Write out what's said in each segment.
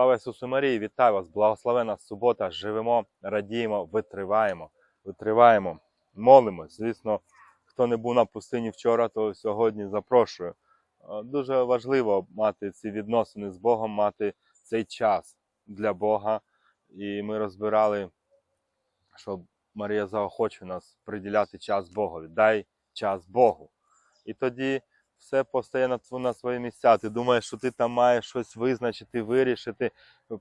Слава Ісусу Марії, вітаю вас! Благословена субота! Живемо, радіємо, витриваємо, витриваємо, молимось. Звісно, хто не був на пустині вчора, то сьогодні запрошую. Е, Дуже важливо мати ці відносини з Богом, мати цей час для Бога. І ми розбирали, що Марія заохочує нас приділяти час Богові. Дай час Богу. І тоді все постає на, на свої місця. Ти думаєш, що ти там маєш щось визначити, вирішити.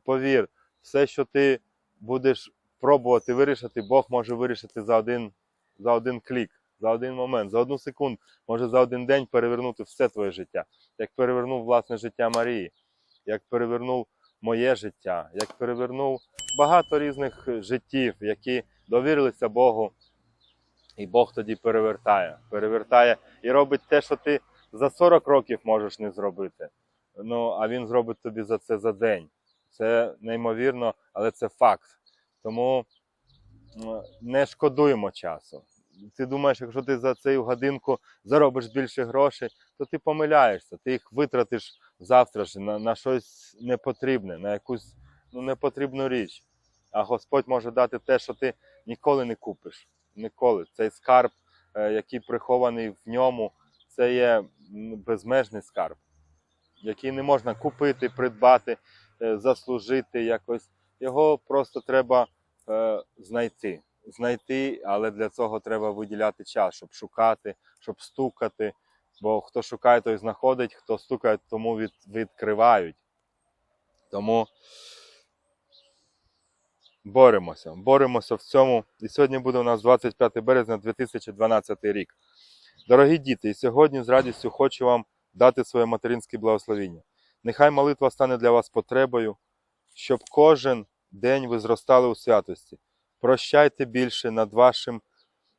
Повір, все, що ти будеш пробувати вирішити, Бог може вирішити за один, за один клік, за один момент, за одну секунду, може за один день перевернути все твоє життя. Як перевернув власне життя Марії, як перевернув моє життя, як перевернув багато різних життів, які довірилися Богу. І Бог тоді перевертає, перевертає і робить те, що ти за 40 років можеш не зробити. Ну, а він зробить тобі за це за день. Це неймовірно, але це факт. Тому не шкодуємо часу. Ти думаєш, якщо ти за цю годинку заробиш більше грошей, то ти помиляєшся, ти їх витратиш завтра ж на, на щось непотрібне, на якусь ну, непотрібну річ. А Господь може дати те, що ти ніколи не купиш. Ніколи. Цей скарб, е, який прихований в ньому, це є безмежний скарб, який не можна купити, придбати, е, заслужити якось. Його просто треба е, знайти. Знайти, але для цього треба виділяти час, щоб шукати, щоб стукати. Бо хто шукає, той знаходить, хто стукає, тому від, відкривають. Тому боремося, боремося в цьому. І сьогодні буде у нас 25 березня 2012 рік. Дорогі діти, і сьогодні з радістю хочу вам дати своє материнське благословіння. Нехай молитва стане для вас потребою, щоб кожен день ви зростали у святості. Прощайте більше над вашим.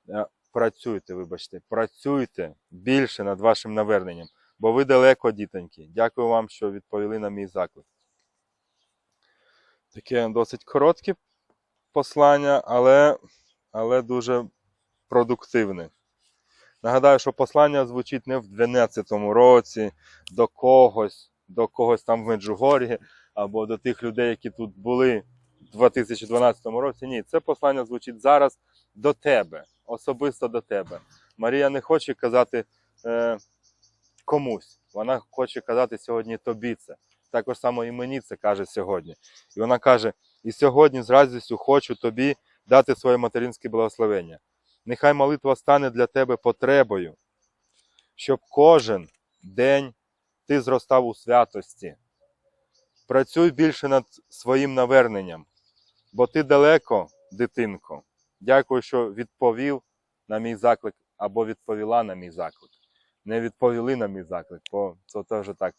е, Працюйте, вибачте, працюйте більше над вашим наверненням, бо ви далеко, дітоньки. Дякую вам, що відповіли на мій заклик. Таке досить коротке послання, але, але дуже продуктивне. Нагадаю, що послання звучить не в 12-му році до когось, до когось там в Меджугор'ї, або до тих людей, які тут були в 2012 році. Ні, це послання звучить зараз до тебе, особисто до тебе. Марія не хоче казати е, комусь, вона хоче казати сьогодні тобі це. Також само і мені це каже сьогодні. І вона каже: і сьогодні з радістю хочу тобі дати своє материнське благословення. Нехай молитва стане для тебе потребою, щоб кожен день ти зростав у святості. Працюй більше над своїм наверненням, бо ти далеко, дитинко. Дякую, що відповів на мій заклик або відповіла на мій заклик. Не відповіли на мій заклик, бо це теж так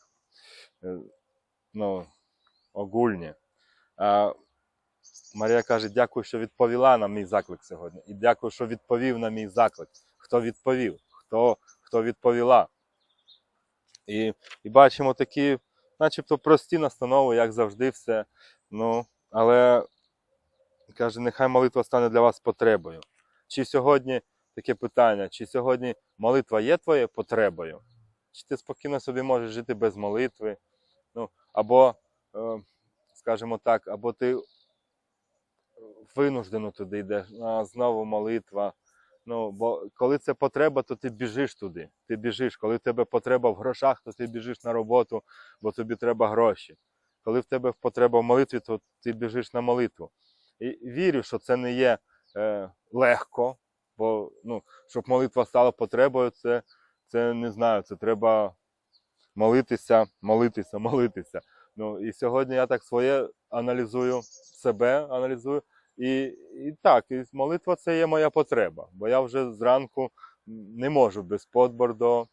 е, ну, огульне. Марія каже, дякую, що відповіла на мій заклик сьогодні. І дякую, що відповів на мій заклик. Хто відповів, хто, хто відповіла. І, і бачимо такі, начебто, прості настанови, як завжди, все. Ну, але каже, нехай молитва стане для вас потребою. Чи сьогодні таке питання, чи сьогодні молитва є твоєю потребою? Чи ти спокійно собі можеш жити без молитви? Ну, або, е, скажімо так, або ти винуждено туди йдеш, а знову молитва. Ну, бо коли це потреба, то ти біжиш туди. Ти біжиш. Коли в тебе потреба в грошах, то ти біжиш на роботу, бо тобі треба гроші. Коли в тебе потреба в молитві, то ти біжиш на молитву. І вірю, що це не є е, легко, бо ну, щоб молитва стала потребою, це, це не знаю, це треба молитися, молитися, молитися. Ну, і сьогодні я так своє аналізую, себе аналізую. І, і так, і молитва це є моя потреба, бо я вже зранку не можу без подбордо.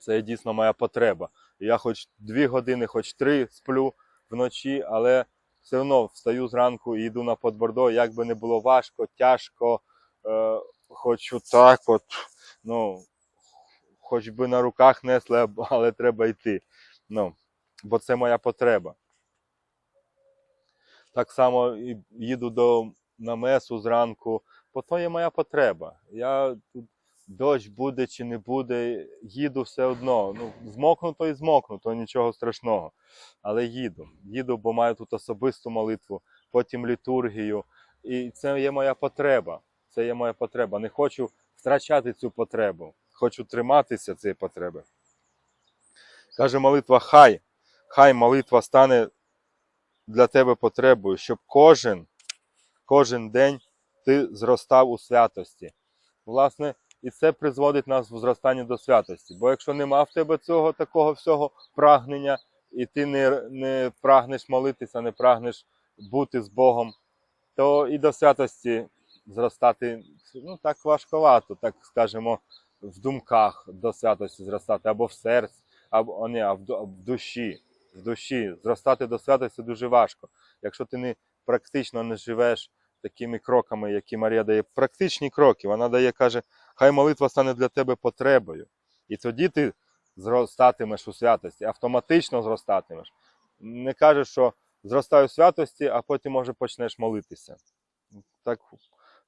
Це є дійсно моя потреба. Я хоч дві години, хоч три сплю вночі, але все одно встаю зранку і йду на подбордо, як би не було важко, тяжко, е, хочу так от, ну, хоч би на руках несли, але треба йти. Ну, бо це моя потреба. Так само їду до намесу зранку, бо то є моя потреба. Я тут дощ буде чи не буде, їду все одно. Ну, змокну, то і змокну, то нічого страшного. Але їду. Їду, бо маю тут особисту молитву, потім літургію. І це є моя потреба. Це є моя потреба. Не хочу втрачати цю потребу. Хочу триматися цієї потреби. Каже молитва, хай, хай молитва стане для тебе потребою, щоб кожен, кожен день ти зростав у святості. Власне, і це призводить нас в зростання до святості. Бо якщо нема в тебе цього такого всього прагнення, і ти не, не прагнеш молитися, не прагнеш бути з Богом, то і до святості зростати ну, так важковато, так скажемо, в думках до святості зростати, або в серці, або ні, а в душі. В душі. Зростати до святості дуже важко. Якщо ти не практично не живеш такими кроками, які Марія дає, практичні кроки, вона дає, каже, хай молитва стане для тебе потребою. І тоді ти зростатимеш у святості, автоматично зростатимеш. Не кажеш, що зростаю в святості, а потім, може, почнеш молитися. Так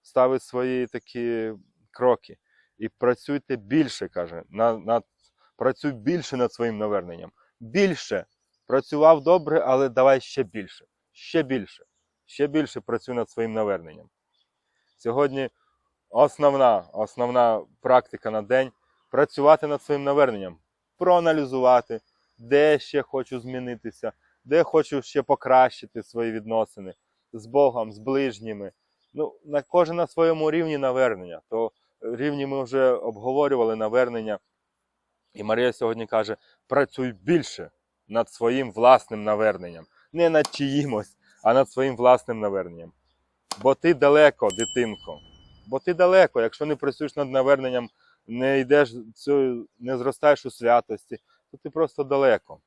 ставить свої такі кроки. І працюйте більше, каже, на, над, працюй більше над своїм наверненням. Більше. Працював добре, але давай ще більше. Ще більше. Ще більше працюй над своїм наверненням. Сьогодні основна, основна практика на день працювати над своїм наверненням, проаналізувати, де ще хочу змінитися, де хочу ще покращити свої відносини з Богом, з ближніми. Ну, на кожен на своєму рівні навернення. То рівні ми вже обговорювали навернення. І Марія сьогодні каже: працюй більше над своїм власним наверненням, не над чиїмось, а над своїм власним наверненням. Бо ти далеко, дитинко. Бо ти далеко, якщо не працюєш над наверненням, не йдеш цю, не зростаєш у святості, то ти просто далеко.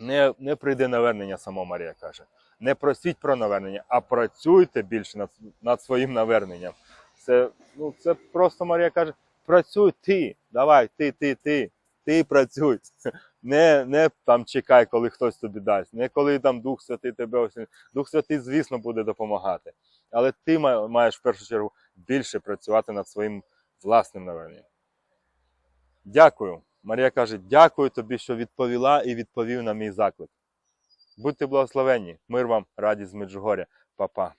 Не, не прийде навернення, само Марія каже. Не просіть про навернення, а працюйте більше над, над своїм наверненням. Це, ну, це просто Марія каже: працюй ти, давай, ти, ти, ти, ти працюй. Не, не там чекай, коли хтось тобі дасть, не коли там Дух Святий тебе ось. Дух Святий, звісно, буде допомагати. Але ти маєш в першу чергу більше працювати над своїм власним наверненням. Дякую. Марія каже: дякую тобі, що відповіла і відповів на мій заклик. Будьте благословенні. Мир вам, радість з Меджугоря. Па-па.